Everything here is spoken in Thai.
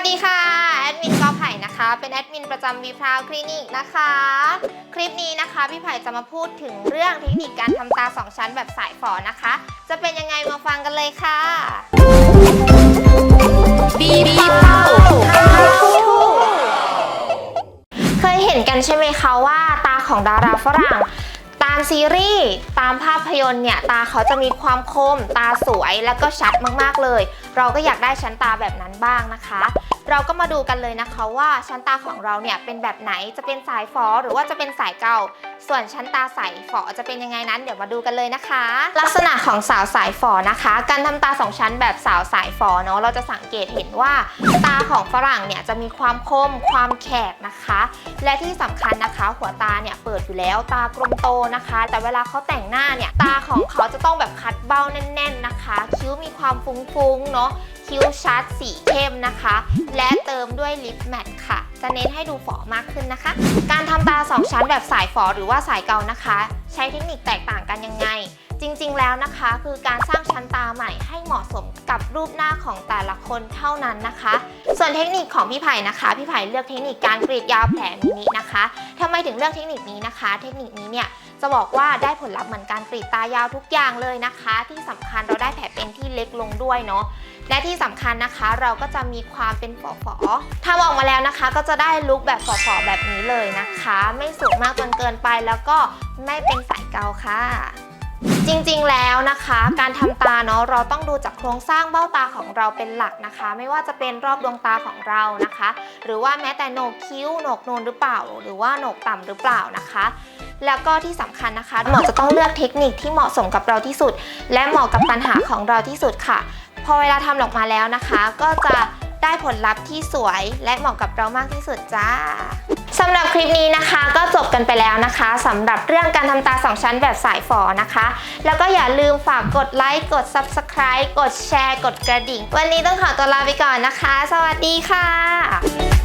วัสดีค่ะ แอดมินกอไผ่นะคะ เป็นแอดมินประจำวีพราวคลินิกนะคะ คลิปนี้นะคะพี่ไผ่จะมาพูดถึงเรื่องเทคนิคการทำตา2ชั้นแบบสายฝอนะคะ จะเป็นยังไงมาฟังกันเลยค่ะบีบีพาวเคยเห็นกันใช่ไหมคะว่าตาของดาราฝรั่งตามซีรีส์ตามภาพยนตร์เนี่ย ตาเขาจะมีความคม ตาสวยแล้วก็ชัดมากๆเลย เราก็อยากได้ชั้นตาแบบนั้นบ้างนะคะ เราก็มาดูกันเลยนะคะว่าชั้นตาของเราเนี่ยเป็นแบบไหนจะเป็นสายฝอหรือว่าจะเป็นสายเก่า ส่วนชั้นตาใสฝอจะเป็นยังไงนั้นเดี๋ยวมาดูกันเลยนะคะ ลักษณะของสาวสายฝอนะคะ การทำตาสองชั้นแบบสาวสายฝอเนาะเราจะสังเกตเห็นว่า ตาของฝรั่งเนี่ยจะมีความคมความแขกนะคะ และที่สำคัญนะคะ หัวตาเนี่ยเปิดอยู่แล้วตากลมโตนะคะ แต่เวลาเขาแต่งหน้าเนี่ยตาของเขาจะต้องแบบคัดเบ้าแน่น ๆนะคะ คิ้วมีความฟุ้งๆเนาะ คิ้วชัดสีเข้มนะคะ และเติมด้วยลิปแมทค่ะ จะเน้นให้ดูฝอมากขึ้นนะคะ การทำตา2ชั้นแบบสายฝอหรือว่าสายเก่านะคะ ใช้เทคนิคแตกต่างกันยังไง แล้วนะคะ คือการสร้างชั้นตาใหม่ให้เหมาะสมกับรูปหน้าของแต่ละคนเท่านั้นนะคะ ส่วนเทคนิคของพี่ไผ่นะคะ พี่ไผ่เลือกเทคนิคการกรีดยาวแผลมินินะคะทำไมถึงเลือกเทคนิคนี้นะคะ เทคนิคนี้เนี่ยจะบอกว่าได้ผลลัพธ์เหมือนการกรีดตายาวทุกอย่างเลยนะคะ ที่สำคัญเราได้แผลเป็นที่เล็กลงด้วยเนาะและที่สำคัญนะคะ เราก็จะมีความเป็นฝอฝอทำออกมาแล้วนะคะ ก็จะได้ลุคแบบฝอฝอแบบนี้เลยนะคะ ไม่สูงมากจนเกินไปแล้วก็ไม่เป็นสายเกาค่ะ จริงๆ แล้วนะคะ การทำตาเนาะเราต้องดูจากโครงสร้างเบ้าตาของเราเป็นหลักนะคะ ไม่ว่าจะเป็นรอบดวงตาของเรานะคะ หรือว่าแม้แต่โหนกคิ้วโหนกนูนหรือเปล่า หรือว่าโหนกต่ำหรือเปล่านะคะ แล้วก็ที่สำคัญนะคะหมอจะต้องเลือกเทคนิคที่เหมาะสมกับเราที่สุด และเหมาะกับปัญหาของเราที่สุดค่ะ พอเวลาทำออกมาแล้วนะคะ ก็จะได้ผลลัพธ์ที่สวยและเหมาะกับเรามากที่สุดจ้า ลิปนี้นะคะ ก็จบกันไปแล้วนะคะสำหรับเรื่องการทำตาสองชั้นแบบสายฝอนะคะ แล้วก็อย่าลืมฝากกดไลค์กด Subscribe กดแชร์ กดกระดิ่ง วันนี้ต้องขอตัวลาไปก่อนนะคะ สวัสดีค่ะ